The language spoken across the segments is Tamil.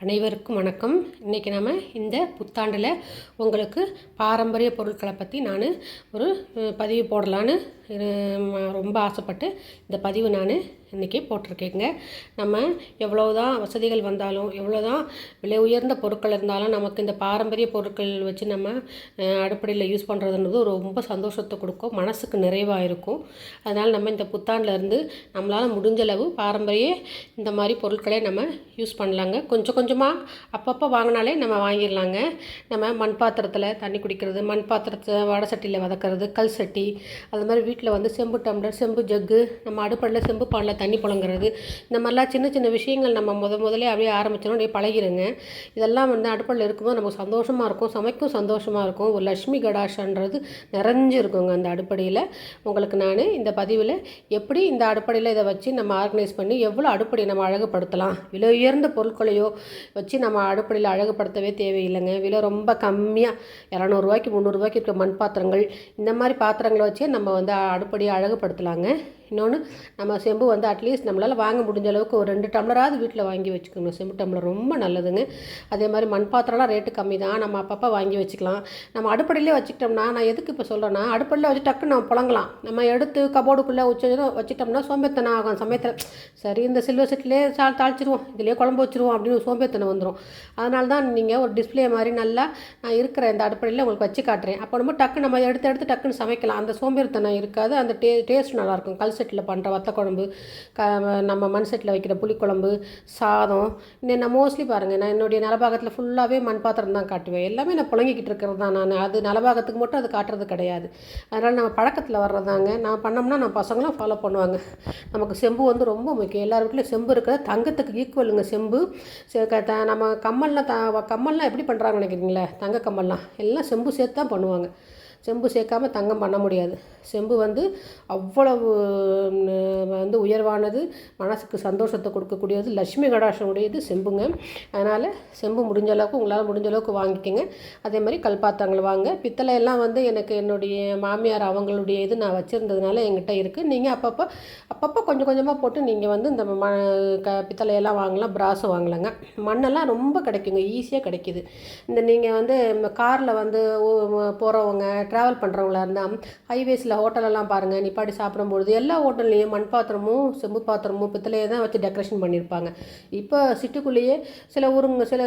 அனைவருக்கும் வணக்கம். இன்றைக்கி நம்ம இந்த புத்தாண்டில் உங்களுக்கு பாரம்பரிய பொருட்களை பற்றி நான் ஒரு பதிவு போடலான்னு ரொம்ப ஆசைப்பட்டு இந்த பதிவு நான் இன்றைக்கி போட்டிருக்கேங்க. நம்ம எவ்வளோ தான் வசதிகள் வந்தாலும் எவ்வளோ தான் விலை உயர்ந்த பொருட்கள் இருந்தாலும் நமக்கு இந்த பாரம்பரிய பொருட்கள் வச்சு நம்ம அடுப்படையில் யூஸ் பண்ணுறதுன்றது ரொம்ப சந்தோஷத்தை கொடுக்கும். மனசுக்கு நிறைவாக இருக்கும். அதனால் நம்ம இந்த புத்தாண்டுல இருந்து நம்மளால் முடிஞ்சளவு பாரம்பரிய இந்த மாதிரி பொருட்களை நம்ம யூஸ் பண்ணலாங்க. கொஞ்சம் கொஞ்சமாக அப்பப்போ வாங்கினாலே நம்ம வாங்கிடலாங்க. நம்ம மண் பாத்திரத்தில் தண்ணி குடிக்கிறது மண் பாத்திரத்தை வடை சட்டியில் வதக்கிறது கல் சட்டி அது மாதிரி வீட்டில் வந்து செம்பு டம்ளர் செம்பு ஜக்கு நம்ம அடுப்படையில் செம்பு பானில் தண்ணி புழங்குறது. இந்த மாதிரிலாம் சின்ன சின்ன விஷயங்கள் நம்ம முத முதலே அப்படியே ஆரம்பிச்சோன்னா அப்படியே பழகிருங்க. இதெல்லாம் வந்து அடுப்பில் இருக்கும்போது நமக்கு சந்தோஷமாக இருக்கும் சமைக்கும் சந்தோஷமாக இருக்கும். ஒரு லட்சுமி கடாஷன்றது நிறைஞ்சிருக்குங்க அந்த அடுப்படியில். உங்களுக்கு நான் இந்த பதிவில் எப்படி இந்த அடுப்படியில் இதை வச்சு நம்ம ஆர்கனைஸ் பண்ணி எவ்வளோ அடுப்படியை நம்ம அழகுபடுத்தலாம்? விலை உயர்ந்த பொருட்களையோ வச்சு நம்ம அடுப்படியில் அழகுபடுத்தவே தேவையில்லைங்க. விலை ரொம்ப கம்மியாக இரநூறுவாய்க்கு முந்நூறுரூவாய்க்கு இருக்க மண் பாத்திரங்கள் இந்த மாதிரி பாத்திரங்களை வச்சே நம்ம வந்து அடுப்படியை அழகுபடுத்தலாங்க. இன்னொன்று நம்ம செம்பு வந்து அட்லீஸ்ட் நம்மளால் வாங்க முடிஞ்ச அளவுக்கு ஒரு ரெண்டு டம்ளராவது வீட்டில் வாங்கி வச்சுக்கணும். செம்பு டம்ளர் ரொம்ப நல்லதுங்க. அதே மாதிரி மண் பாத்திரம்லாம் ரேட்டு கம்மி தான். நம்ம அப்பப்போ வாங்கி வச்சுக்கலாம். நம்ம அடுப்படையிலே வச்சுக்கிட்டோம்னா நான் எதுக்கு இப்போ சொல்கிறேன்னா அடுப்படையில் வச்சு டக்குன்னு நம்ம புழங்கலாம். நம்ம எடுத்து கபோர்டுக்குள்ளே வச்சு வச்சுட்டோம்னா சோம்பேத்தனம் ஆகும். சமயத்தில் சரி இந்த சில்வர் செட்லேயே சா தாளிச்சிருவோம். இதுலேயே குழம்பு வச்சிருவோம் அப்படின்னு சோம்பேத்தனம் வந்துடும் அதனால தான் நீங்கள் ஒரு டிஸ்ப்ளே மாதிரி நல்லா நான் இருக்கிற இந்த அடுப்படையில் உங்களுக்கு வச்சு காட்டுறேன். அப்போ நம்ம டக்கு நம்ம எடுத்து எடுத்து டக்குன்னு சமைக்கலாம். அந்த சோம்பேறித்தனம் இருக்காது. அந்த டே டேஸ்ட் நல்லாயிருக்கும் கல் செட்டில் பண்ணுற வத்த குழம்பு க நம்ம மண் செட்டில் வைக்கிற புளிக்குழம்பு சாதம் இன்னும் நான் மோஸ்ட்லி பாருங்கள் நான் என்னுடைய நலபாகத்தில் ஃபுல்லாகவே மண் பாத்திரம் தான் காட்டுவேன். எல்லாமே நான் புழங்கிக்கிட்டு இருக்கிறது தான் நான். அது நலபாகத்துக்கு மட்டும் அது காட்டுறது கிடையாது. அதனால் நம்ம பழக்கத்தில் வர்றதாங்க. நான் பண்ணோம்னா நான் பசங்களும் ஃபாலோ பண்ணுவாங்க. நமக்கு செம்பு வந்து ரொம்ப முக்கியம். எல்லார் வீட்லையும் செம்பு இருக்கிறது. தங்கத்துக்கு ஈக்குவலுங்க செம்பு. த- நம்ம கம்மல்லாம் த கம்மல்லாம் எப்படி பண்ணுறாங்க நினைக்கிறீங்களே? தங்க கம்மல்லாம். எல்லாம் செம்பு சேர்த்து தான் பண்ணுவாங்க. செம்பு சேர்க்காம தங்கம் பண்ண முடியாது. செம்பு வந்து அவ்வளவு வந்து உயர்வானது மனசுக்கு சந்தோஷத்தை கொடுக்கக்கூடியது லட்சுமி கடாஷம் உடையது செம்புங்க. அதனால் செம்பு முடிஞ்ச அளவுக்கு உங்களால் முடிஞ்ச அளவுக்கு வாங்கிக்கோங்க. அதே மாதிரி கல்பாத்திரங்கள் வாங்க. பித்தளை எல்லாம் வந்து எனக்கு என்னுடைய மாமியார் அவங்களுடைய இது நான் வச்சுருந்ததுனால என்கிட்ட இருக்குது நீங்கள் அப்பப்போ அப்பப்போ கொஞ்சம் கொஞ்சமாக போட்டு நீங்கள் வந்து இந்த ம க பித்தளையெல்லாம் வாங்கலாம். பிராஸும் வாங்கலாங்க. மண்ணெல்லாம் ரொம்ப கிடைக்குங்க. ஈஸியாக கிடைக்கிது. இந்த நீங்கள் வந்து காரில் வந்து போகிறவங்க ட்ராவல் பண்ணுறவங்களா இருந்தால் ஹைவேஸில் ஹோட்டலெல்லாம் பாருங்கள் நிப்பாட்டி சாப்பிடும்பொழுது எல்லா ஹோட்டல்லையும் மண் பாத்திரமும் செம்பு பாத்திரமும் பித்தளையை தான் வச்சு டெக்கரேஷன் பண்ணியிருப்பாங்க இப்போ சிட்டிக்குள்ளேயே சில ஊருங்க சில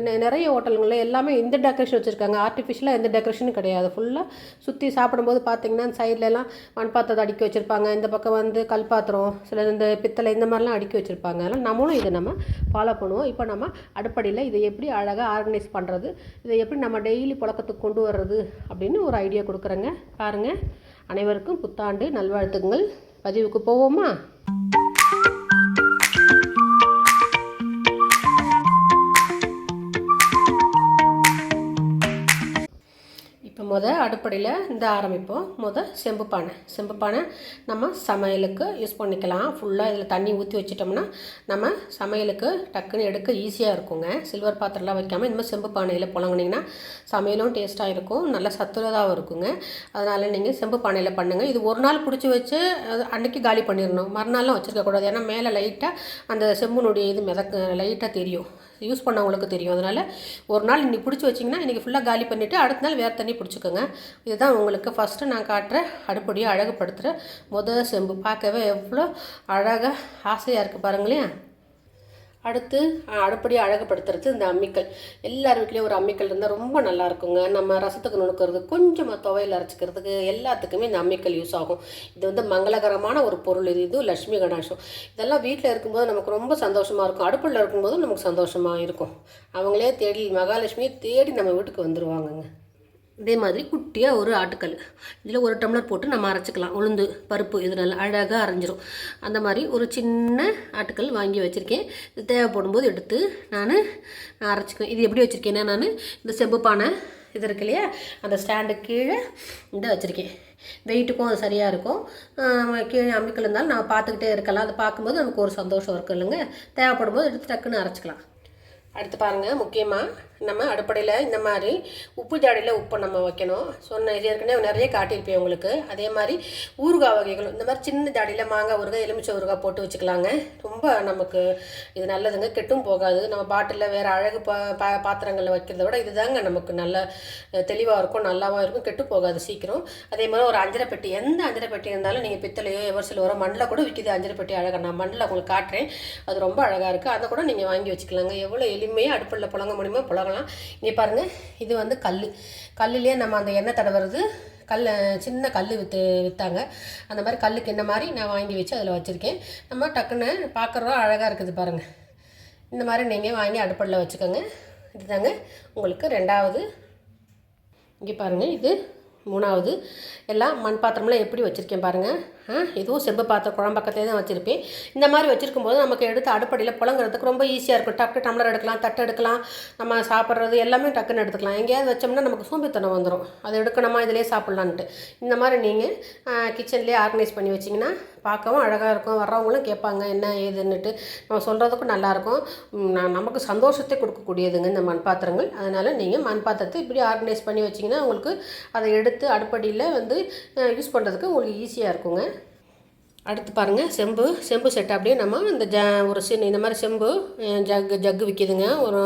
நெ- நிறைய ஹோட்டலுங்களில் எல்லாமே இந்த டெக்கரேஷன் வச்சுருக்காங்க. ஆர்டிஃபிஷியலாக எந்த டெக்கரேஷனும் கிடையாது. ஃபுல்லாக சுற்றி சாப்பிடும்போது பார்த்தீங்கன்னா சைட்லலாம் மண் பாத்திரத்தை அடுக்கி வச்சுருப்பாங்க. இந்த பக்கம் வந்து கல் பாத்திரம் சில இந்த பித்தளை இந்த மாதிரிலாம் அடுக்கி வச்சுருப்பாங்க. அதனால் நம்மளும் இதை நம்ம ஃபாலோ பண்ணுவோம். இப்போ நம்ம அடுப்படியில் இதை எப்படி அழகாக ஆர்கனைஸ் பண்ணுறது இதை எப்படி நம்ம டெய்லி புழக்கத்துக்கு கொண்டு வர்றது அப்படின்னு ஒரு ஐடியா கொடுக்குறேங்க. பாருங்கள் அனைவருக்கும் புத்தாண்டு நல்வாழ்த்துக்கள். பதிவுக்கு போவோமா? முத அடுப்படியில் இந்த ஆரம்பிப்போம். முத செம்பு பானை. செம்பு பானை நம்ம சமையலுக்கு யூஸ் பண்ணிக்கலாம். ஃபுல்லாக இதில் தண்ணி ஊற்றி வச்சிட்டோம்னா நம்ம சமையலுக்கு டக்குன்னு எடுக்க ஈஸியாக இருக்குங்க. சில்வர் பாத்திரம்லாம் வைக்காமல் இந்த மாதிரி செம்பு பானையில் புழங்குனீங்கன்னா சமையலும் டேஸ்ட்டாக இருக்கும். நல்ல சத்துள்ளதாகவும் இருக்குங்க. அதனால் நீங்கள் செம்பு பானையில் பண்ணுங்கள் இது ஒரு நாள் பிடிச்சி வச்சு அது அன்னைக்கு காலி பண்ணிடணும். மறுநாளும் வச்சுருக்கக்கூடாது. ஏன்னா மேலே லைட்டாக அந்த செம்புனுடைய இது மிதக்க லைட்டாக தெரியும். யூஸ் பண்ணவங்களுக்கு தெரியும். அதனால் ஒரு நாள் இன்றைக்கி பிடிச்சி வச்சிங்கன்னா இன்றைக்கி ஃபுல்லாக காலி பண்ணிவிட்டு அடுத்த நாள் வேறு தண்ணி பிடிச்சிக்கோங்க. இதுதான் உங்களுக்கு ஃபஸ்ட்டு நான் காட்டுற அடுப்படியை அழகுப்படுத்துகிற முத செம்பு. பார்க்கவே எவ்வளோ அழகாக ஆசையாக இருக்குது பாருங்களேன். அடுத்து அடுப்படியை அழகுபடுத்துறது இந்த அம்மிக்கல். எல்லார் வீட்லேயும் ஒரு அம்மிக்கல் இருந்தால் ரொம்ப நல்லா இருக்குங்க நம்ம ரசத்துக்கு நுணுக்கிறது கொஞ்சமாக துவையில் அரைச்சிக்கிறதுக்கு எல்லாத்துக்குமே இந்த அம்மிக்கல் யூஸ் ஆகும். இது வந்து மங்களகரமான ஒரு பொருள். இது இது லட்சுமி கணாசம் இதெல்லாம் வீட்டில் இருக்கும்போது நமக்கு ரொம்ப சந்தோஷமாக இருக்கும். அடுப்பில் இருக்கும்போது நமக்கு சந்தோஷமாக இருக்கும். அவங்களே தேடி மகாலட்சுமியை தேடி நம்ம வீட்டுக்கு வந்துடுவாங்கங்க இதே மாதிரி குட்டியாக ஒரு ஆட்டுக்கல். இதில் ஒரு டம்ளர் போட்டு நம்ம அரைச்சிக்கலாம். உளுந்து பருப்பு இது நல்லா அழகாக அரைஞ்சிரும். அந்த மாதிரி ஒரு சின்ன ஆட்டுக்கல் வாங்கி வச்சுருக்கேன். இது தேவைப்படும் போது எடுத்து நான் அரைச்சிக்குவேன். இது எப்படி வச்சுருக்கேன்னா நான் இந்த செம்பு பானை இது இருக்கு இல்லையா? அந்த ஸ்டாண்டு கீழே இந்த வச்சுருக்கேன். வெயிட்டுக்கும் அது சரியாக இருக்கும். கீழே அம்மிக்கல் இருந்தாலும் நான் பார்த்துக்கிட்டே இருக்கலாம். அதை பார்க்கும்போது நமக்கு ஒரு சந்தோஷம் இருக்கும் இல்லைங்க. தேவைப்படும் போது எடுத்து டக்குன்னு அரைச்சிக்கலாம். அடுத்து பாருங்கள் முக்கியமாக நம்ம அடுப்படையில் இந்த மாதிரி உப்பு ஜாடியில் உப்பை நம்ம வைக்கணும். சொன்ன இது ஏற்கனவே நிறைய காட்டியிருப்பேன் உங்களுக்கு. அதே மாதிரி ஊறுகாய் வகைகளும் இந்த மாதிரி சின்ன ஜாடியில் மாங்காய் ஊறுகாய் எலுமிச்சை ஊறுகாய் போட்டு வச்சுக்கலாங்க. ரொம்ப நமக்கு இது நல்லதுங்க கெட்டும் போகாது. நம்ம பாட்டிலில் வேறு அழகு பா பா பாத்திரங்களில் வைக்கிறத விட இதுதாங்க நமக்கு நல்ல தெளிவாக இருக்கும் நல்லாவும் இருக்கும் கெட்டு போகாது சீக்கிரம். அதே மாதிரி ஒரு அஞ்சரை பெட்டி எந்த அஞ்சரை பெட்டி இருந்தாலும் நீங்கள் பித்தளையோ எவர் சில வரும் மண்ணில் கூட விற்கிது அஞ்சரை பெட்டி அழகாக நான் மண்ணில் உங்களுக்கு காட்டுறேன். அது ரொம்ப அழகாக இருக்குது அதை கூட நீங்கள் வாங்கி வச்சுக்கலாங்க. எவ்வளோ எளிமையாக அடுப்பில் புழங்க முடியுமோ புழங்கலாம். இங்கே பாருங்கள் இது வந்து கல் கல்லுலேயே நம்ம அந்த எண்ணெய் தடவுறது கல் சின்ன கல் விற்று விற்றாங்க அந்த மாதிரி கல்லுக்கு என்ன மாதிரி நான் வாங்கி வச்சு அதில் வச்சுருக்கேன். நம்ம டக்குன்னு பார்க்குறோம் அழகாக இருக்குது பாருங்கள் இந்த மாதிரி நீங்கள் வாங்கி அடுப்படில் வச்சுக்கோங்க. இதுதாங்க உங்களுக்கு ரெண்டாவது. இங்கே பாருங்கள் இது மூணாவது. எல்லாம் மண் பாத்திரம்லாம் எப்படி வச்சுருக்கேன் பாருங்கள் இதுவும் செம்பு பாத்திரம் குழம்பக்கத்தே தான் வச்சுருப்பேன். இந்த மாதிரி வச்சுருக்கும் போது நமக்கு எடுத்து அடுப்படியில் புழங்குறதுக்கு ரொம்ப ஈஸியாக இருக்கும். டக்கு டம்ளர் எடுக்கலாம் தட்டு எடுக்கலாம் நம்ம சாப்பிட்றது எல்லாமே டக்குன்னு எடுத்துக்கலாம். எங்கேயாவது வச்சோம்னா நமக்கு சோம்பித்தனம் வந்துடும் அதை எடுக்கணுமா இதிலே சாப்பிட்லான்ட்டு. இந்த மாதிரி நீங்கள் கிச்சன்லேயே ஆர்கனைஸ் பண்ணி வச்சிங்கன்னா பார்க்கவும் அழகாக இருக்கும். வர்றவங்களும் கேட்பாங்க என்ன ஏதுன்னுட்டு. நம்ம சொல்கிறதுக்கும் நல்லாயிருக்கும் நமக்கு சந்தோஷத்தை கொடுக்கக்கூடியதுங்க இந்த மண் பாத்திரங்கள். அதனால் நீங்கள் மண் பாத்திரத்தை இப்படி ஆர்கனைஸ் பண்ணி வச்சிங்கன்னா உங்களுக்கு அதை எடுத்து அடுப்படியில் வந்து யூஸ் பண்ணுறதுக்கு உங்களுக்கு ஈஸியாக இருக்குங்க. அடுத்து பாருங்கள் செம்பு. செம்பு செட் அப்படியே நம்ம இந்த ஜ ஒரு சின்ன இந்த மாதிரி செம்பு ஜக்கு ஜக்கு விற்கிதுங்க ஒரு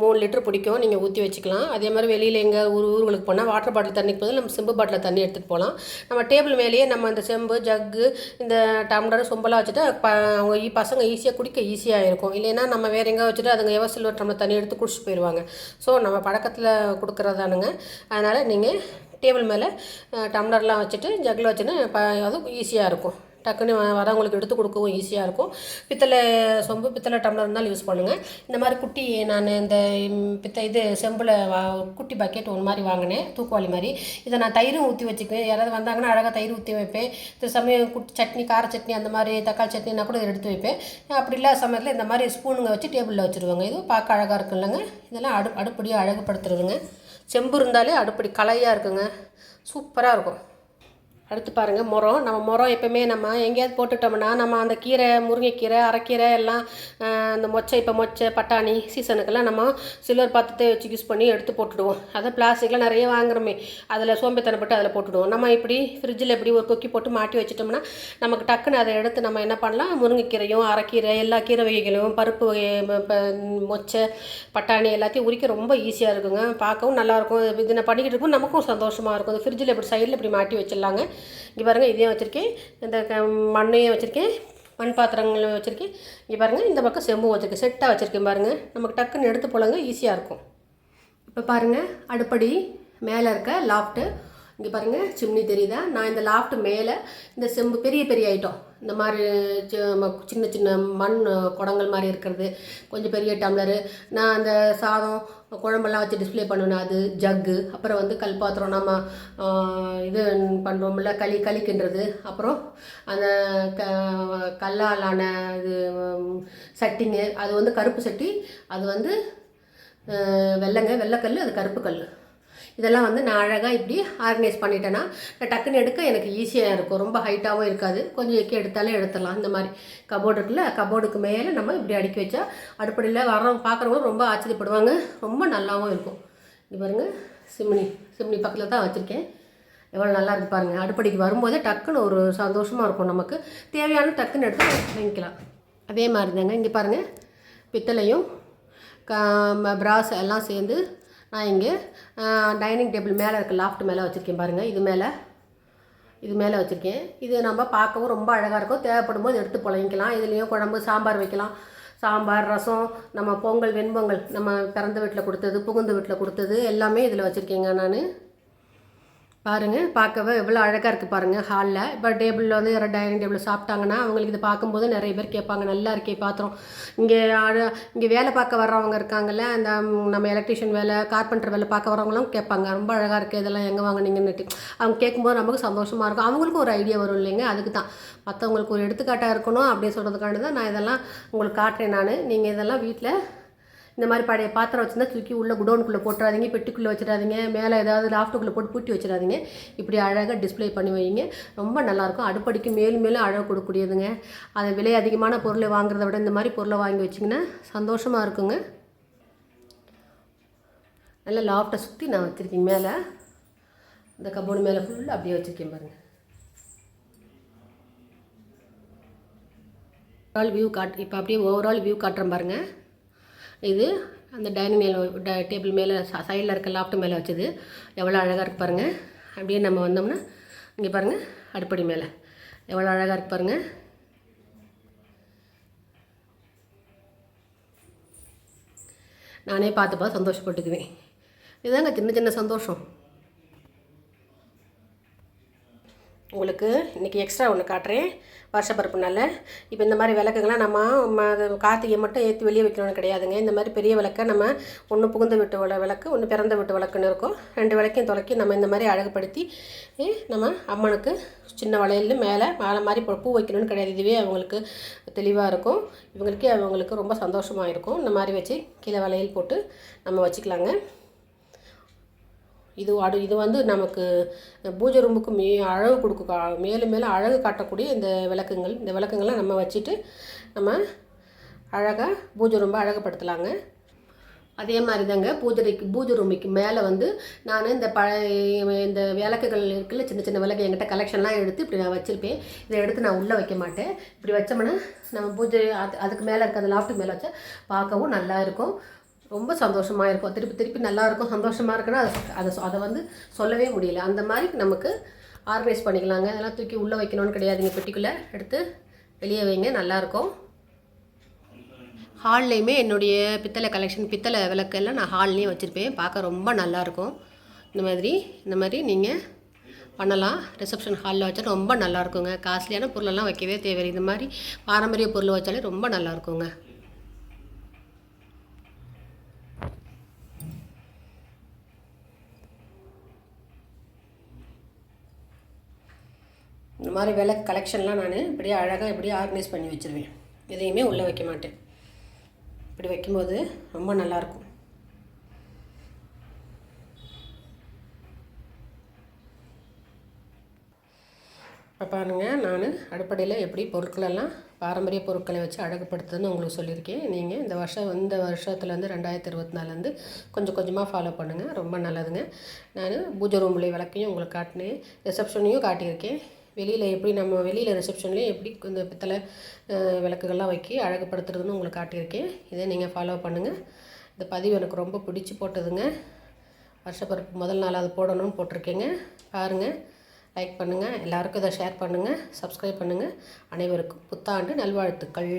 மூணு லிட்டர் பிடிக்கும். நீங்கள் ஊற்றி வச்சுக்கலாம். அதே மாதிரி வெளியில் எங்கே ஊர் ஊர்களுக்கு போனால் வாட்டர் பாட்டில் தண்ணிக்கு பதில் நம்ம செம்பு பாட்டில் தண்ணி எடுத்துகிட்டு போகலாம் நம்ம டேபிள் மேலேயே நம்ம அந்த செம்பு ஜக்கு இந்த டம்ளர் சொம்பெல்லாம் வச்சுட்டு ப அவங்க ஈ- பசங்க ஈஸியாக குடிக்க ஈஸியாக இருக்கும். இல்லைன்னா நம்ம வேறு எங்கே வச்சுட்டு அதுங்க எவ சில்வர் டம்ளர் தண்ணி எடுத்து குடிச்சிட்டு போயிடுவாங்க ஸோ நம்ம பழக்கத்தில் கொடுக்குறதானுங்க. அதனால் நீங்கள் டேபிள் மேலே டம்ளர்லாம் வச்சுட்டு ஜக்கில் வச்சுன்னா ப அதுவும் ஈஸியாக இருக்கும். டக்குன்னு வ- வரவங்களுக்கு எடுத்து கொடுக்கவும் ஈஸியாக இருக்கும். பித்தளை சொம்பு பித்தளை டம்ளர் இருந்தாலும் யூஸ் பண்ணுங்கள் இந்த மாதிரி குட்டி நான் இந்த பித்த இது செம்பில் வா குட்டி பக்கெட் ஒன்று மாதிரி வாங்கினேன். தூக்குவாளி மாதிரி. இதை நான் தயிரும் ஊற்றி வச்சுக்குவேன். யாராவது வந்தாங்கன்னா அழகாக தயிர் ஊற்றி வைப்பேன். இந்த சமயம் குட்டி சட்னி கார சட்னி அந்த மாதிரி தக்காளி சட்னினா கூட இதை எடுத்து வைப்பேன். அப்படி இல்லாத சமயத்தில் இந்த மாதிரி ஸ்பூனுங்க வச்சு டேபிளில் வச்சுருவாங்க. இதுவும் பார்க்க அழகாக இருக்கும் இல்லைங்க. இதெல்லாம் அடு அடுப்படியாக அழகுப்படுத்துறதுங்க செம்பு இருந்தாலே அடுப்படி கலையாக இருக்குங்க. சூப்பராக இருக்கும். அடுத்து பாருங்கள் முறம் நம்ம முறம் எப்போவுமே நம்ம எங்கேயாவது போட்டுட்டோம்னா நம்ம அந்த கீரை முருங்கைக்கீரை அரைக்கீரை எல்லாம் அந்த மொச்சை இப்போ மொச்சை பட்டாணி சீசனுக்கெல்லாம் நம்ம சில்வர் பாத்திரத்தை வச்சு யூஸ் பண்ணி எடுத்து போட்டுடுவோம். அதை பிளாஸ்டிக்கில் நிறைய வாங்குறோமே. அதில் சோம்பேத்தனப்பட்டு அதில் போட்டுடுவோம். நம்ம இப்படி ஃப்ரிட்ஜில் இப்படி ஒரு கொக்கி போட்டு மாட்டி வச்சுட்டோம்னா நமக்கு டக்குன்னு அதை எடுத்து நம்ம என்ன பண்ணலாம்? முருங்கைக்கீரையும் அரைக்கீரை எல்லா கீரை வகைகளும் பருப்பு வகை மொச்சை பட்டாணி எல்லாத்தையும் உரிக்க ரொம்ப ஈஸியாக இருக்குங்க. பார்க்கவும் நல்லாயிருக்கும் இது நான் பண்ணிக்கிட்டு இருக்கும் நமக்கும் சந்தோஷமாக இருக்கும். இந்த ஃப்ரிட்ஜில் இப்படி சைடில் இப்படி மாட்டி வச்சிடலாங்க. இங்கே பாருங்கள் இதையும் வச்சுருக்கேன். இந்த க- மண்ணையும் வச்சுருக்கேன். மண் பாத்திரங்களும் வச்சுருக்கேன். இங்கே பாருங்கள் இந்த பக்கம் செம்பும் வச்சுருக்கேன். செட்டாக வச்சுருக்கேன் பாருங்கள் நமக்கு டக்குன்னு எடுத்து போலங்க ஈஸியாக இருக்கும். இப்போ பாருங்கள் அடுப்படி மேலே இருக்க லாஃப்ட்டு இங்கே பாருங்கள் சிம்னி தெரியுதா? நான் இந்த லாஃப்ட் மேலே இந்த செம்பு பெரிய பெரிய ஐட்டம் இந்த மாதிரி ம- சின்ன சின்ன மண் குடங்கள் மாதிரி இருக்கிறது. கொஞ்சம் பெரிய டம்ளரு நான் அந்த சாதம் குழம்பெல்லாம் வச்சு டிஸ்ப்ளே பண்ணுவேன். அது ஜக்கு அப்புறம் வந்து கல் பாத்திரம் நம்ம இது பண்ணுறோம்ல களி களி கிண்டுறது அப்புறம் அந்த க கல்லாலான இது சட்டிங்க அது வந்து கருப்பு சட்டி அது வந்து வெள்ளங்க வெள்ளைங்க வெள்ளைக்கல் அது கருப்பு கல் இதெல்லாம் வந்து நான் அழகாக இப்படி ஆர்கனைஸ் பண்ணிட்டேன்னா நான் டக்குன்னு எடுக்க எனக்கு ஈஸியாக இருக்கும். ரொம்ப ஹைட்டாகவும் இருக்காது. கொஞ்சம் எக்கி எடுத்தாலே எடுத்துடலாம். இந்த மாதிரி கபோர்டு இருக்குல்ல கபோர்டுக்கு மேலே நம்ம இப்படி அடுக்கி வச்சா அடுப்படியில் வர்றவங்க பார்க்குறவங்க ரொம்ப ஆச்சரியப்படுவாங்க. ரொம்ப நல்லாவும் இருக்கும். இது பாருங்கள் சிம்னி சிம்னி பக்கத்தில் தான் வச்சுருக்கேன். எவ்வளோ நல்லா இருக்கு பாருங்கள் அடுப்படிக்கு வரும்போதே டக்குன்னு ஒரு சந்தோஷமாக இருக்கும் நமக்கு. தேவையான டக்குன்னு எடுத்து வாங்கிக்கலாம். அதே மாதிரி தாங்க. இங்கே பாருங்கள் பித்தளையும் பிராஸ் எல்லாம் சேர்ந்து நான் இங்கே டைனிங் டேபிள் மேலே இருக்க லாஃப்ட் மேலே வச்சுருக்கேன் பாருங்கள் இது மேலே இது மேலே வச்சுருக்கேன். இது நம்ம பார்க்கவும் ரொம்ப அழகாக இருக்கும். தேவைப்படும் போது எடுத்து புழங்கிக்கலாம். இதுலேயும் குழம்பு சாம்பார் வைக்கலாம். சாம்பார் ரசம் நம்ம பொங்கல் வெண்பொங்கல் நம்ம பிறந்த வீட்டில் கொடுத்தது புகுந்த வீட்டில் கொடுத்தது எல்லாமே இதில் வச்சுருக்கேங்க நான். பாருங்கள் பார்க்கவே எவ்வளோ அழகாக இருக்குது பாருங்கள் ஹாலில் இப்போ டேபிளில் வந்து யாராவது டைனிங் டேபிளில் சாப்பிட்டாங்கன்னா அவங்களுக்கு இது பார்க்கும்போது நிறைய பேர் கேட்பாங்க நல்லா இருக்கே பாத்திரம். இங்கே இங்கே வேலை பார்க்க வர்றவங்க இருக்காங்கல்ல அந்த நம்ம எலக்ட்ரிஷியன் வேலை கார்பெண்டர் வேலை பார்க்க வரவங்களும் கேட்பாங்க ரொம்ப அழகாக இருக்குது இதெல்லாம் எங்கே வாங்குனீங்கன்னுட்டு அவங்க கேட்கும்போது நமக்கு சந்தோஷமாக இருக்கும். அவங்களுக்கும் ஒரு ஐடியா வரும் இல்லைங்க அதுக்கு தான். மற்றவங்களுக்கு ஒரு எடுத்துக்காட்டாக இருக்கணும் அப்படின்னு சொல்கிறதுக்காண்டி தான் நான் இதெல்லாம் உங்களுக்கு காட்டுறேன் நான். நீங்கள் இதெல்லாம் வீட்டில் இந்த மாதிரி பழைய பாத்திரம் வச்சுருந்தா தூக்கி உள்ள குடோனுக்குள்ளே போட்டுறாதீங்க பெட்டுக்குள்ளே வச்சிடாதீங்க மேலே ஏதாவது லாஃப்ட்டுக்குள்ளே போட்டு பூட்டி வச்சிடாதீங்க. இப்படி அழகாக டிஸ்ப்ளே பண்ணி வைங்க. ரொம்ப நல்லாயிருக்கும். அடுப்படிக்கு மேலும் மேலும் அழகு கொடுக்கக்கூடியதுங்க. அதை விலை அதிகமான பொருளை வாங்குறத விட இந்த மாதிரி பொருளை வாங்கி வச்சிங்கன்னா சந்தோஷமாக இருக்குங்க. நல்லா லாஃப்ட்டை சுற்றி நான் வச்சுருக்கேன் மேலே. இந்த கபோர்டு மேலே ஃபுல்லாக அப்படியே வச்சுருக்கேன் பாருங்கள் ஓவரால் வியூ காட் இப்போ அப்படியே ஓவரால் வியூ காட்டுறேன் பாருங்கள் இது அந்த டைனிங் மேலே டேபிள் மேலே சைடில் இருக்க லாஃப்ட் மேலே வச்சது. எவ்வளோ அழகாக இருக்கு பாருங்கள் அப்படியே நம்ம வந்தோம்னா இங்கே பாருங்கள் அடுப்படி மேலே. எவ்வளோ அழகாக இருக்கு பாருங்கள் நானே பார்த்து பார்த்து சந்தோஷப்பட்டுக்குவேன். இதுதாங்க சின்ன சின்ன சந்தோஷம். உங்களுக்கு இன்றைக்கி எக்ஸ்ட்ரா ஒன்று காட்டுறேன். வருஷப்பருப்புனால இப்போ இந்த மாதிரி விளக்குங்கெல்லாம் நம்ம கார்த்திகை மட்டும் ஏற்றி வெளியே வைக்கணும்னு கிடையாதுங்க. இந்த மாதிரி பெரிய விளக்கை நம்ம ஒன்று புகுந்து விட்டு விட விளக்கு ஒன்று பிறந்த விட்டு விளக்குன்னு இருக்கும். ரெண்டு விளக்கையும் தொலைக்கி நம்ம இந்த மாதிரி அழகுபடுத்தி நம்ம அம்மனுக்கு சின்ன வளையல் மேலே மேலே மாதிரி இப்போ பூ வைக்கணும்னு கிடையாது. இதுவே அவங்களுக்கு தெளிவாக இருக்கும். இவங்களுக்கே அவங்களுக்கு ரொம்ப சந்தோஷமாக இருக்கும். இந்த மாதிரி வச்சு கீழே வளையல் போட்டு நம்ம வச்சுக்கலாங்க. இது அடு இது வந்து நமக்கு பூஜை ரூமுக்கு மே அழகு கொடுக்க மேலும் மேலும் அழகு காட்டக்கூடிய இந்த விளக்குங்கள். இந்த விளக்குங்கள்லாம் நம்ம வச்சுட்டு நம்ம அழகாக பூஜை ரூம்பை அழகுப்படுத்தலாங்க அதே மாதிரி தாங்க பூஜைக்கு பூஜை ரூமிக்கு மேலே வந்து நான் இந்த பழைய இந்த விளக்குகள் இருக்குல்ல சின்ன சின்ன விளக்கு என்கிட்ட கலெக்ஷன்லாம் எடுத்து இப்படி நான் வச்சுருப்பேன். இதை எடுத்து நான் உள்ளே வைக்க மாட்டேன். இப்படி வச்சோம்னா நம்ம பூஜை அது அதுக்கு மேலே இருக்க அந்த லாஃப்ட்டுக்கு மேலே வச்சா பார்க்கவும் நல்லா இருக்கும். ரொம்ப சந்தோஷமாக இருக்கும். திருப்பி திருப்பி நல்லா இருக்கும் சந்தோஷமாக இருக்குன்னா அதை அதை அதை வந்து சொல்லவே முடியல. அந்த மாதிரி நமக்கு ஆர்கனைஸ் பண்ணிக்கலாங்க. அதெல்லாம் தூக்கி உள்ளே வைக்கணும்னு கிடையாதுங்க பெட்டிக்குள்ளே எடுத்து வெளியே வைங்க. நல்லாயிருக்கும் ஹால்லையுமே என்னுடைய பித்தளை கலெக்ஷன் பித்தளை விளக்கெல்லாம் நான் ஹால்லேயும் வச்சுருப்பேன். பார்க்க ரொம்ப நல்லாயிருக்கும் இந்த மாதிரி இந்த மாதிரி நீங்கள் பண்ணலாம். ரிசப்ஷன் ஹாலில் வச்சா ரொம்ப நல்லா இருக்குங்க. காஸ்ட்லியான பொருளெல்லாம் வைக்கவே தேவையில்லை. இந்த மாதிரி பாரம்பரிய பொருள் வச்சாலே ரொம்ப நல்லா இந்த மாதிரி விலை கலெக்ஷன்லாம் நான் இப்படியே அழகாக இப்படியே ஆர்கனைஸ் பண்ணி வச்சுருவேன். எதையுமே உள்ளே வைக்க மாட்டேன். இப்படி வைக்கும்போது ரொம்ப நல்லாயிருக்கும். இப்போ பாருங்கள் நான் அடுப்படையில் எப்படி பொருட்களெல்லாம் பாரம்பரிய பொருட்களை வச்சு அழகுப்படுத்துதுன்னு உங்களுக்கு சொல்லியிருக்கேன். நீங்கள் இந்த வருஷம் இந்த வருஷத்துலேருந்து ரெண்டாயிரத்தி இருபத்தி நாலுலேருந்து கொஞ்சம் கொஞ்சமாக ஃபாலோ பண்ணுங்கள் ரொம்ப நல்லதுங்க. நான் பூஜை ரூம்லேயே விளக்கையும் உங்களுக்கு காட்டினேன். ரிசப்ஷனையும் காட்டியிருக்கேன். வெளியில் எப்படி நம்ம வெளியில் ரிசப்ஷன்லேயும் எப்படி இந்த பித்தளை விளக்குகள்லாம் வைக்கி அழகுப்படுத்துறதுன்னு உங்களுக்கு காட்டியிருக்கேன். இதை நீங்கள் ஃபாலோ பண்ணுங்கள் இந்த பதிவு எனக்கு ரொம்ப பிடிச்சி போட்டதுங்க. வருஷப்பிறப்பு முதல் நாள் அது போடணும்னு போட்டிருக்கேங்க. பாருங்கள் லைக் பண்ணுங்கள் எல்லாருக்கும் இதை ஷேர் பண்ணுங்கள் சப்ஸ்கிரைப் பண்ணுங்கள் அனைவருக்கும் புத்தாண்டு நல்வாழ்த்துக்கள்.